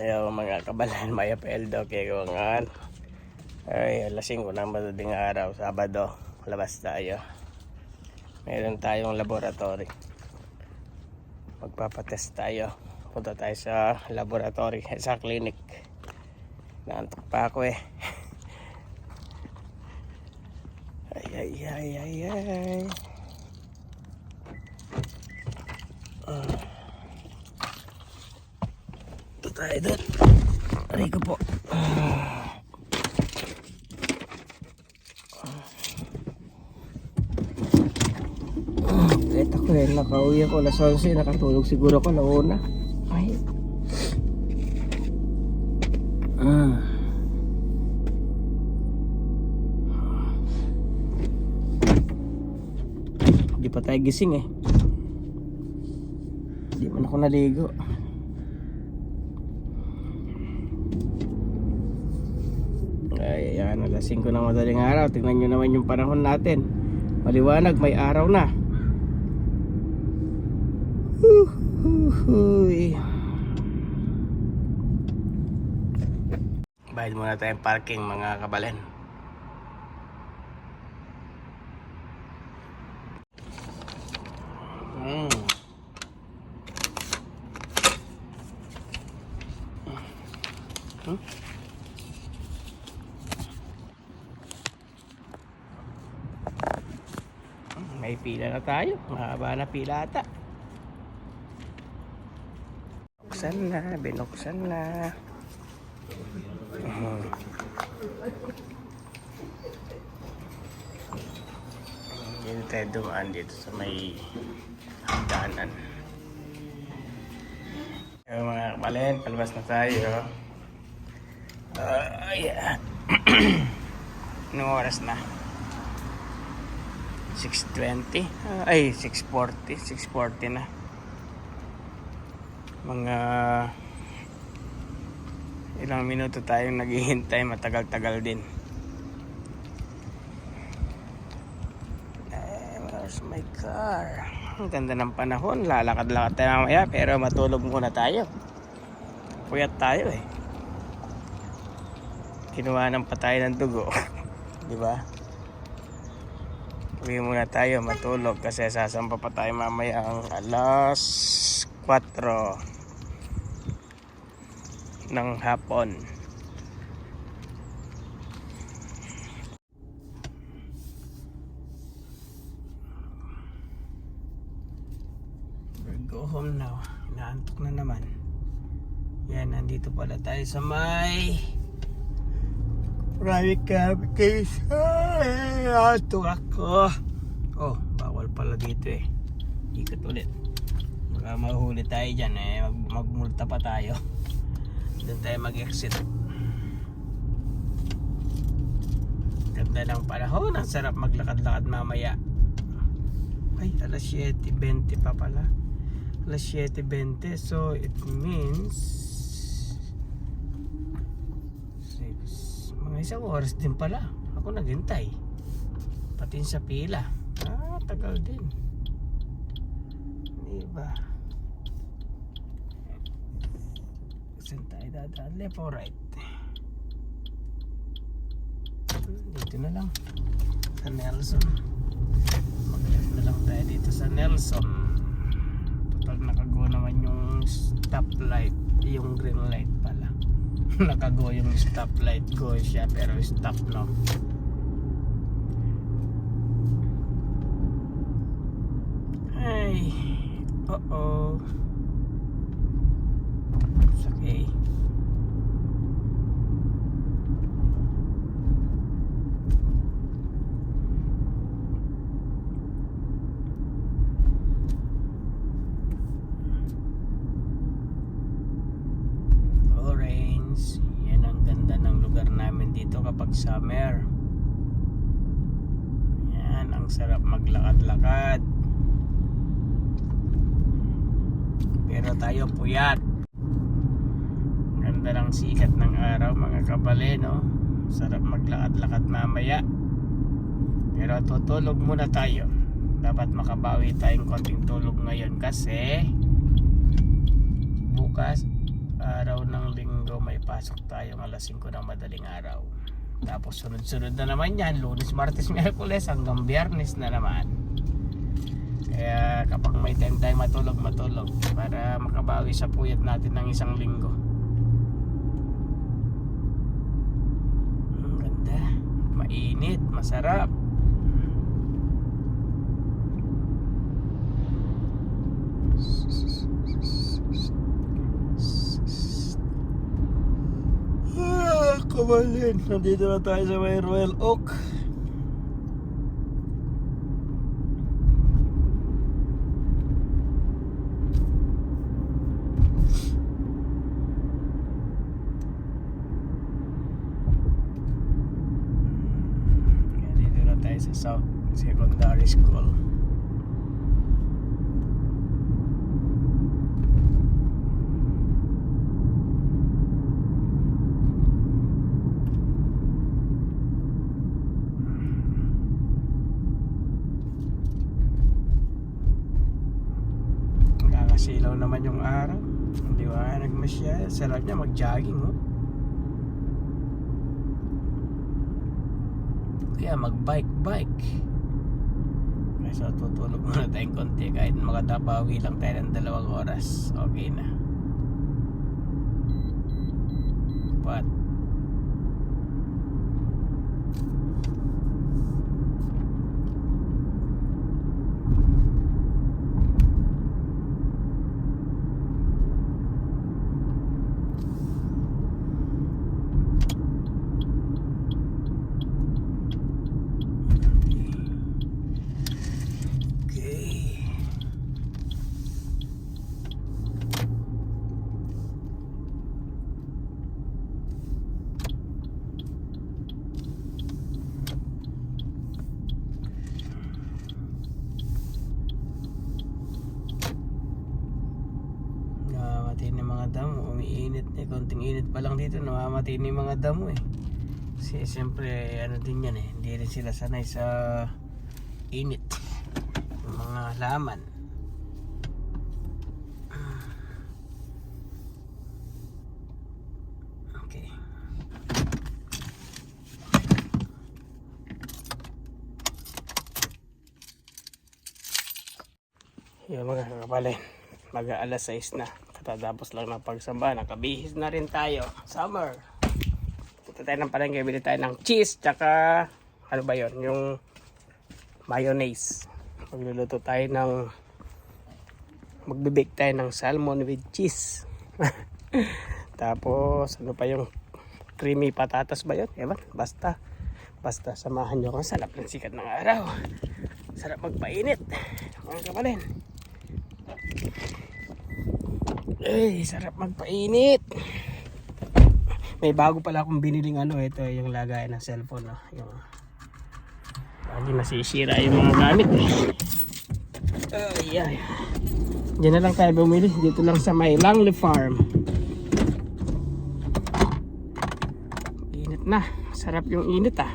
Ayaw mga kabalan, maya peldo kay Gongan. Ay, alas 5 ng madaling araw, Sabado. Labas tayo. Meron tayong laboratory. Magpapatest tayo. Punta tayo sa laboratory, sa clinic. Naantok pa ako eh. Ay, ay, ay, ay, ay. Tayo doon. Aray ko po. Kahit ako eh, nakauwi ako alas 11, nakatulog siguro ako na una. Ay. Ah. Hindi pa tayo gising eh. Hindi man ako naligo. Ay, ayan, alas 5 ng madaling araw. Tingnan nyo naman yung panahon natin. Maliwanag, may araw na. Bayad muna tayong parking mga kabalen. Mm. Hmm? May pila na tayo. Mahaba na pila ata. Binuksan na, binuksan na. Mhm. Hindi tayo dumaan dito sa may hagdanan. Yung mga kapalin, palabas na tayo. Ah, yeah. Anong oras na? 6.20? Ah, ay, 6.40. 6.40 na. Mga ilang minuto tayong naghihintay. Matagal-tagal din. Eh, where's my car? Ang ganda ng panahon. Lalakad-lakad tayo mamaya pero matulog muna tayo. Puyat tayo eh. Kinuha pa tayo ng dugo. Di ba? Uwi muna tayo matulog kasi sasampa pa tayo mamaya ang alas 4 ng hapon. We'll go home now. Inaantok na naman. Yan, nandito pala tayo sa may private case. Ay, antok ako. Oh, bawal pala dito eh. Ikot ulit. Baka mahuli tayo dyan eh. Mag magmulta pa tayo. Doon tayo mag-exit. Ganda ng panahon. Ang sarap maglakad-lakad mamaya. Ay, alas 7.20 pa pala. Alas 7.20. So, it means... Mga isang oras din pala. Ako naghintay. Pati sa pila. Ah, tagal din. Diba? Saan tayo dadaan? Left or right? Dito na lang. Sa Nelson. Mag-left na lang tayo dito sa Nelson. Total nakago naman yung stoplight. Yung green light. nakago yung stoplight. Go siya pero stop no. Ay. Uh-oh. It's okay. Orange. Yan ang ganda ng lugar namin dito kapag summer. Yan, ang sarap maglakad-lakad. Pero tayo puyat. Ganda ng sikat ng araw mga kabale, no? Sarap maglakad-lakad mamaya. Pero tutulog muna tayo. Dapat makabawi tayong konting tulog ngayon kasi bukas araw ng linggo may pasok tayong alas 5 ng madaling araw. Tapos sunod-sunod na naman yan, lunes, martes, miyerkules hanggang biyernes na naman. Kaya kapag may time tayo matulog, matulog para makabawi sa puyat natin ng isang linggo. Ang ganda. Mainit, masarap. Kamalin. Nandito na tayo sa may Royal Oak. Kaya dito na tayo sa South Secondary School. Kakasilaw naman yung araw. Masyado. Sarap niya mag-jogging, oh. Kaya mag-bike-bike. Kaya so tutulog muna tayong konti kahit makatapawi lang tayo ng dalawang oras. Okay na. But Okay. Namamati na yung mga damo. Umiinit eh. Konting init pa lang na yung mga damo eh. Kasi siyempre ano din yan eh. Hindi rin sila sanay sa init mga halaman. Okay. Yung mga kakapalin, mag alas 6 na. Katatapos lang ng pagsamba, nakabihis na rin tayo. Summer. Punta tayo ng palengke, bili tayo ng cheese, tsaka ano ba yon yung mayonnaise. Magluluto tayo ng magbe-bake tayo ng salmon with cheese. Tapos ano pa yung creamy patatas ba yun? Ewan, basta. Basta samahan nyo ang sarap ng sikat ng araw. Sarap magpainit. Mga kapalin. Ay, sarap magpainit. May bago pala akong biniling ano, ito yung lagay ng cellphone. No? Yung Lagi nasisira yung mga gamit eh. Ay, ay. Diyan na lang tayo bumili. Dito lang sa may Langley Farm. Init na. Sarap yung init ah.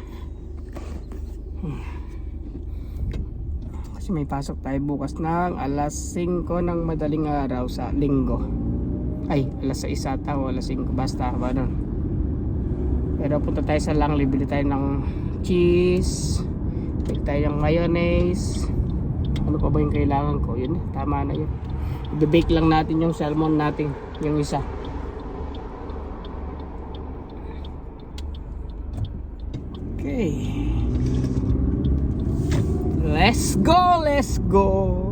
Hmm. Kasi may pasok tayo bukas ng alas 5 ng madaling araw sa linggo. Ay, alas 6 ata o alas 5. Basta ba nun. Pero punta tayo sa Langley. Bili tayo ng cheese. Bili tayo ng mayonnaise. Ano pa ba yung kailangan ko? Yun, tama na yun. I-bake lang natin yung salmon natin. Yung isa. Okay. Let's go, let's go.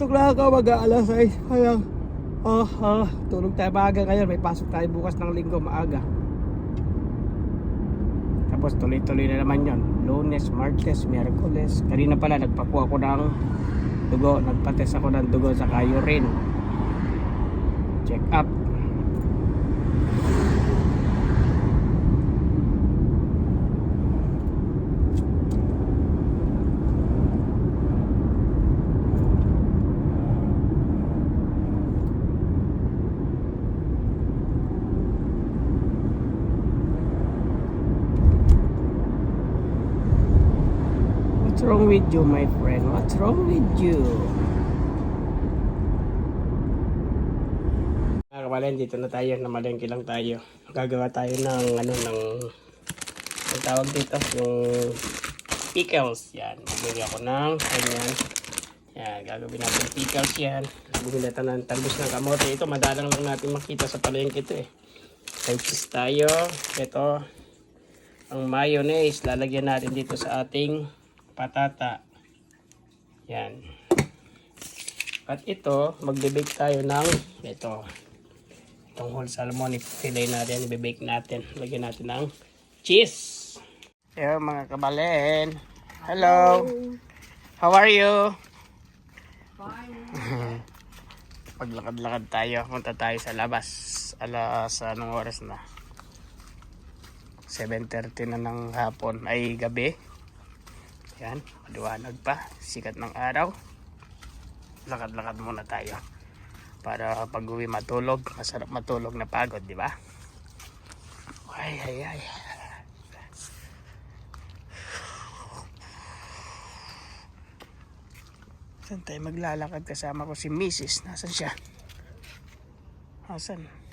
Ay, natok na ako mag-aalas ay. Kaya, ah, ah, tulog tayo maaga ngayon. May pasok tayo bukas ng linggo maaga. Tapos tuloy-tuloy na naman yon. Lunes, Martes, Miyerkules. Kanina pala nagpakuha ko ng dugo. Nagpates ako ng dugo sa urine. Check up. wrong with you, my friend? What's wrong with you? Mga kamalin, dito na tayo. Namalengke lang tayo. Gagawa tayo ng ano ng ang tawag dito, yung pickles. Yan. Bumili ako ng ganyan. Yan, gagawin natin pickles yan. Bumili natin ng talbos ng kamote. Ito, madalang lang natin makita sa palengke ito eh. Cheese tayo. Ito, ang mayonnaise. Lalagyan natin dito sa ating patata. Yan. At ito, magbe-bake tayo ng ito. Itong whole salmon, i-fillet natin, i-bake natin. Lagyan natin ng cheese. Yo mga kabalen. Hello. How are you? Paglakad-lakad tayo, punta tayo sa labas. Alas anong oras na? 7.30 na ng hapon ay gabi. Yan, maliwanag pa. Sikat ng araw. Lakad-lakad muna tayo. Para pag uwi matulog, masarap matulog na pagod, di ba? Ay, ay, ay. Saan tayo maglalakad kasama ko si Mrs. Nasaan siya? Nasaan?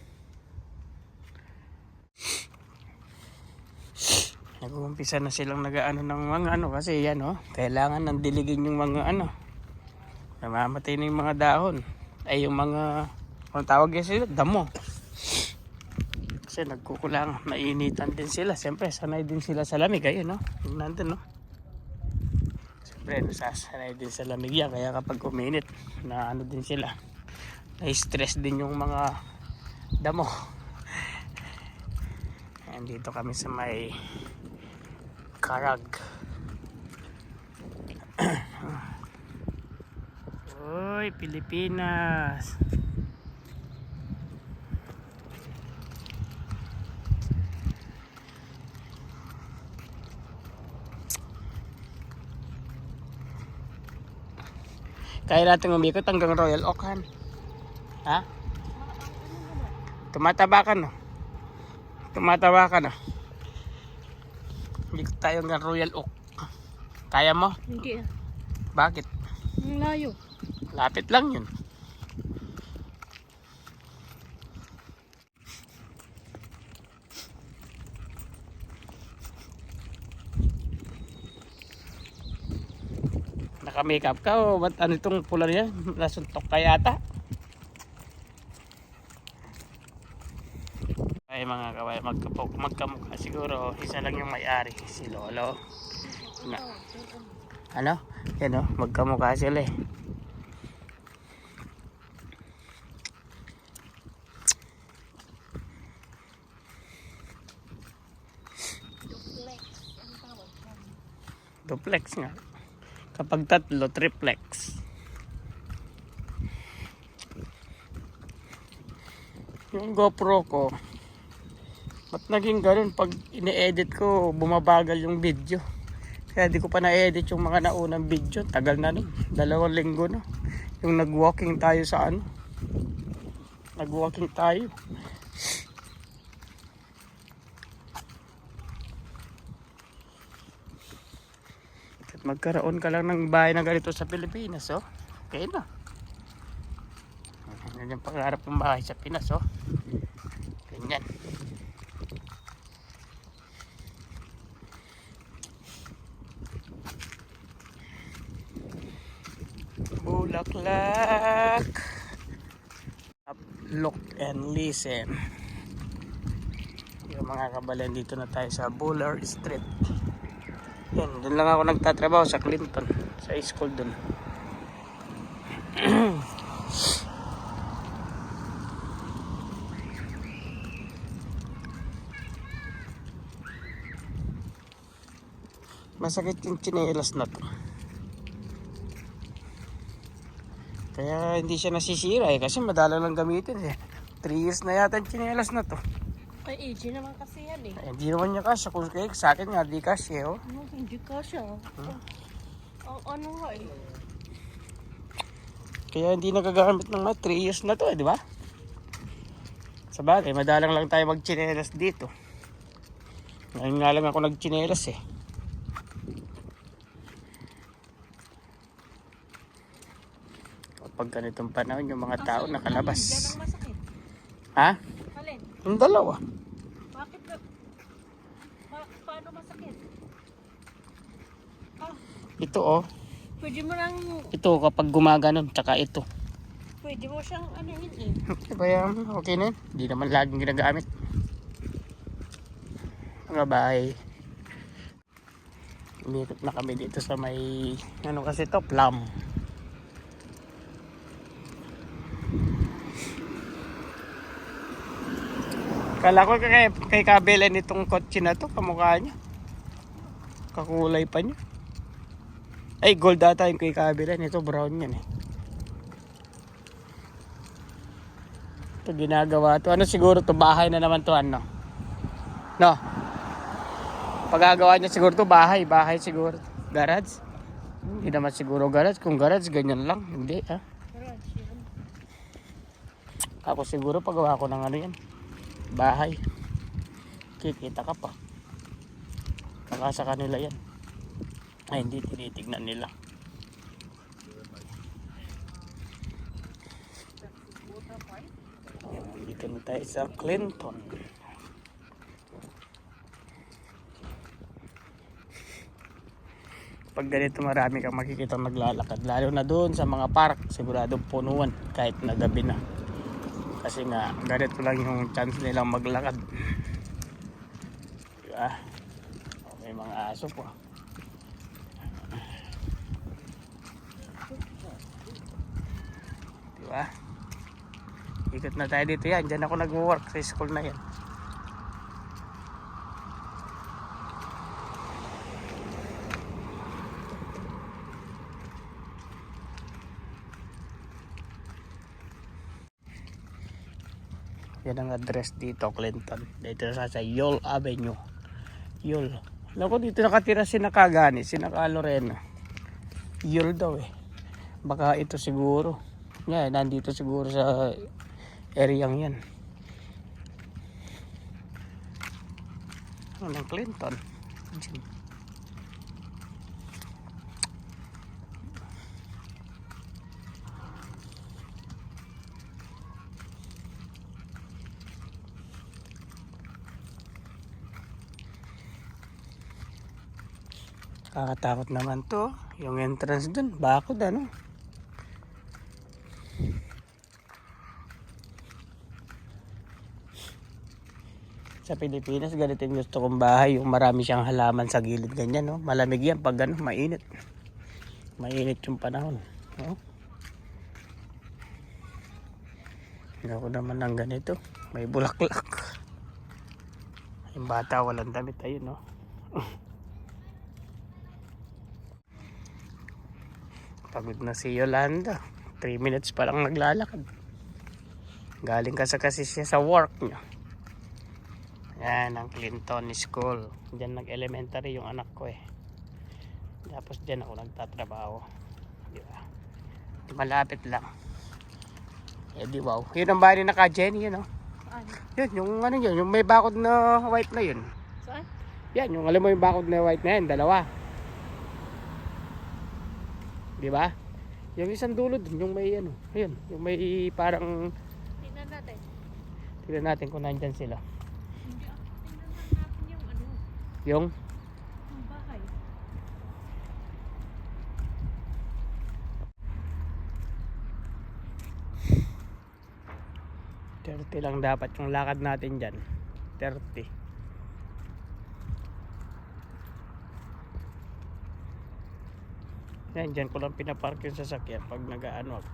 Nag-uumpisa na silang nag-ano ng mga ano kasi yan oh. Kailangan ng diligin yung mga ano. Namamatay na yung mga dahon. Ay yung mga, anong tawag yan sila? Damo. Kasi nagkukulang, mainitan din sila. Siyempre, sanay din sila sa lamig. Ayun no, yung nandun no. Siyempre, nasasanay din sa lamig yan. Kaya kapag uminit, na ano din sila. Na-stress din yung mga damo. Andito kami sa may Karag. Uy, Pilipinas. Kaya natin umikot hanggang Royal Oak, han. Ha? Tumataba ka, no? Tumataba ka, no? Umikot tayo hanggang Royal Oak. Kaya mo? Hindi. Bakit? Ang layo. Lapit lang yun. Naka-makeup ka o ba't ano itong pula niya? Nasuntok ka yata? Mga kaway, magkapo, magkamukha siguro isa lang yung may-ari, si Lolo. Na, ano? Yan o, magkamukha sila eh. Duplex nga. Kapag tatlo, triplex. Yung GoPro ko, ba't naging ganun? Pag ine-edit ko, bumabagal yung video. Kaya di ko pa na-edit yung mga naunang video. Tagal na nun. Dalawang linggo na. Yung nag-walking tayo sa ano. Nag-walking tayo. At magkaroon ka lang ng bahay na ganito sa Pilipinas, oh. Okay na. Yan yung pangarap ng bahay sa Pinas, oh. Ganyan. Bulaklak. Look and listen. Yung mga kabalan dito na tayo sa Buller Street. Yan, doon lang ako nagtatrabaho sa Clinton, sa school doon. Masakit yung tsinelas na to. Kaya hindi siya nasisira eh, kasi madalang lang gamitin eh. 3 years na yata yung tsinelas na to. Ay, AJ naman kasi yan eh. Eh, hindi naman niya kasya. Kung kaya sa akin nga, di kasya oh. Ano, hindi ka siya. Ang ano nga eh. Kaya hindi nagagamit ng mga 3 years na to, eh, di ba? Sa bagay, madalang lang tayo magchinelas dito. Ngayon nga lang ako nagchinelas eh. Pag ganitong panahon yung mga tao nakalabas. Ha? Alin? Yung dalawa. Bakit na? Pa- paano masakit? Ah, Ito oh. pwede mo nang, Ito kapag gumaganon, tsaka ito. pwede mo siyang anuhin eh. Diba yan? Okay na yun. Hindi naman laging ginagamit. Mga bahay. Umikot na kami dito sa may, ano kasi to, plum. Kala ko kay, kay Kabela nitong kotse na to, kamukha niya. Kakulay pa niya. Ay, gold ata yung kay Kabela. Nito brown yan eh. Ito ginagawa to. Ano siguro to bahay na naman to ano? No. Pagagawa niya siguro to bahay, bahay siguro. Garage. Hindi naman siguro garage. Kung garage, ganyan lang. Hindi ah. Ako siguro pagawa ko ng ano yan. Bahay. Kikita ka pa. Baka sa kanila yan. Ay, hindi tinitignan nila. Dito na tayo sa Clinton. Pag ganito marami kang makikita maglalakad. Lalo na doon sa mga park. Siguradong punuan kahit na gabi na. Kasi nga, ganito lang yung chance nilang maglakad. Diba? Oh, may mga aso po. Diba? Ikot na tayo dito yan. Diyan ako nag-work sa school na yan. Ang address dito, Clinton. Dito sa, sa Yol Avenue. Yol. Alam ko dito nakatira si Nakagani, si Naka Lorena. Yol daw eh. Baka ito siguro. Yan, nandito siguro sa area yan. Ano ng Clinton? Diyan. Kakatakot naman to. Yung entrance dun, bakod ano. Sa Pilipinas, ganito gusto kong bahay. Yung marami siyang halaman sa gilid ganyan. No? Malamig yan pag ano, mainit. Mainit yung panahon. No? Ako naman ng ganito. May bulaklak. Yung bata walang damit. Ayun, no? Pagod na si Yolanda. 3 minutes pa lang naglalakad. Galing ka sa kasi siya sa work niya. Yan ang Clinton School. Diyan nag-elementary yung anak ko eh. Tapos diyan ako nagtatrabaho. Di ba? Malapit lang. Eh di wow. Yun ang bahay ni naka Jenny yun oh. Saan? Yun, yung ano yun, yung may bakod na white na yun. Saan? Yan, yung alam mo yung bakod na white na yan, dalawa. Di ba? Yung isang dulo dun, yung may ano, ayun, yung may parang, Tingnan natin. tignan natin kung nandyan sila. Hindi, ah, tingnan natin yung ano, Yung, yung bahay. Lang dapat yung lakad natin dyan. 30. Yan, dyan ko lang pinapark yung sasakyan pag nag-ano ako.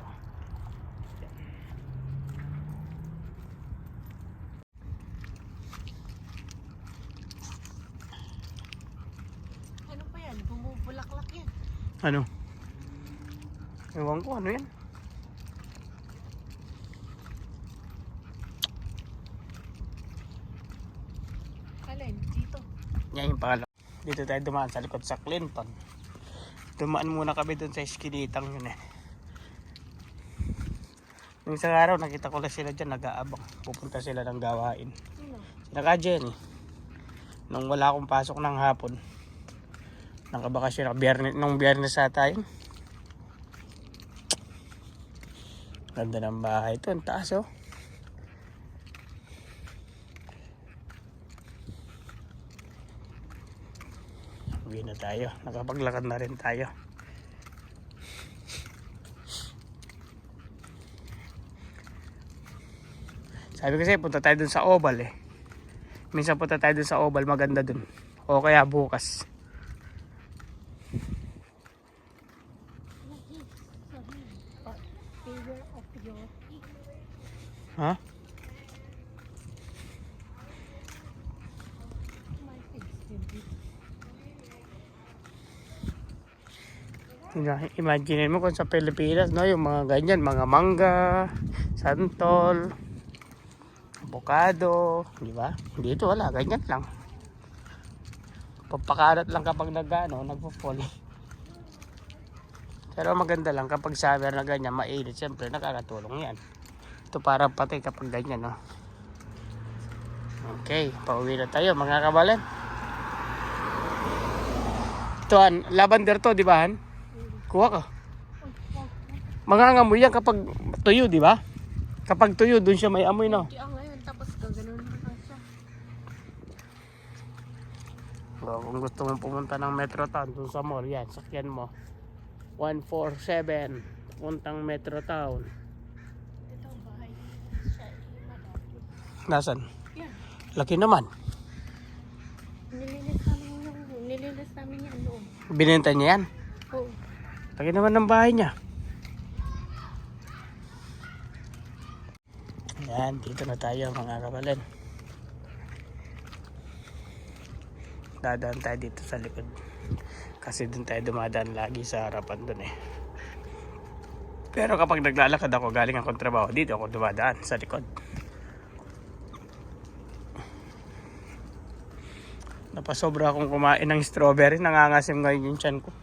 Ano pa yan? Bumubulaklak yan. Ano? Ewan ko, ano yan? Alin? Dito. Yan yung pangalawa. Dito tayo dumaan sa likod sa Clinton. Dumaan muna kami dun sa iskinitang yun eh. Nung isang araw nakita ko lang sila dyan nag-aabang. Pupunta sila ng gawain. Sila ka Jenny. Nung wala akong pasok ng hapon. Nakabakasyon ako. Biyernes, nung biyernes sa tayo. Ganda ng bahay ito. Ang taas oh. Tayo. Nakapaglakad na rin tayo. Sabi kasi punta tayo dun sa Oval eh. Minsan punta tayo dun sa Oval, maganda dun. O kaya bukas. Figure Imagine mo kung sa Pilipinas, no, yung mga ganyan, mga mangga, santol, avocado, di ba? Dito wala, ganyan lang. Papakalat lang kapag nag, ano, nagpo-fall. Pero maganda lang kapag summer na ganyan, mainit, siyempre nakakatulong yan. Ito para pati kapag ganyan, no. Okay, pauwi na tayo mga kabalan. Ito, an, lavender to, di ba, Han? Kuha ka. Mangangamoy yan kapag tuyo, di ba? Kapag tuyo, dun siya may amoy, gaganon na. So, kung gusto mong pumunta ng Metro Town, dun sa mall, yan, sakyan mo. 147, puntang Metro Town. Ito ang bahay. Siya, malaki. Nasaan? Yan. Laki naman. Nililis namin yung, nililis namin yan noon. Binenta niya yan. Oo. Laki naman ng bahay niya. Yan, dito na tayo mga kabalan. Dadaan tayo dito sa likod. Kasi dun tayo dumadaan lagi sa harapan dun eh. Pero kapag naglalakad ako galing akong trabaho, dito ako dumadaan sa likod. Napasobra akong kumain ng strawberry, nangangasim ngayon yung tiyan ko.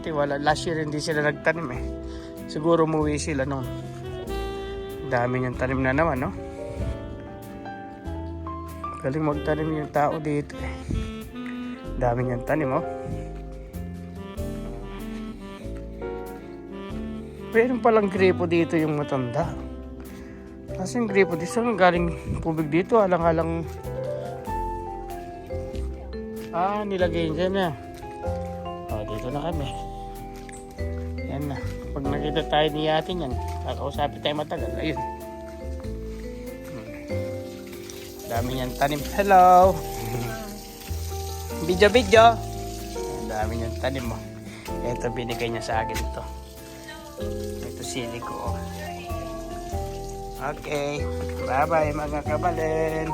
Dati wala. Last year hindi sila nagtanim eh. Siguro umuwi sila noon. Dami niyang tanim na naman, no? Galing magtanim yung tao dito eh. Dami niyang tanim, oh. Meron palang gripo dito yung matanda. Kasi yung gripo dito, saan galing tubig dito? Alang-alang... Ah, nilagay dyan na. Oh, dito na kami. Nakita tayo ni ate yan, kakausapin tayo matagal. Ayun. Hmm. Dami niyang tanim. Hello! Video-video! Dami niyang tanim mo. Ito, binigay niya sa akin ito. Ito sili ko. oh. Okay. Bye-bye mga kabalin.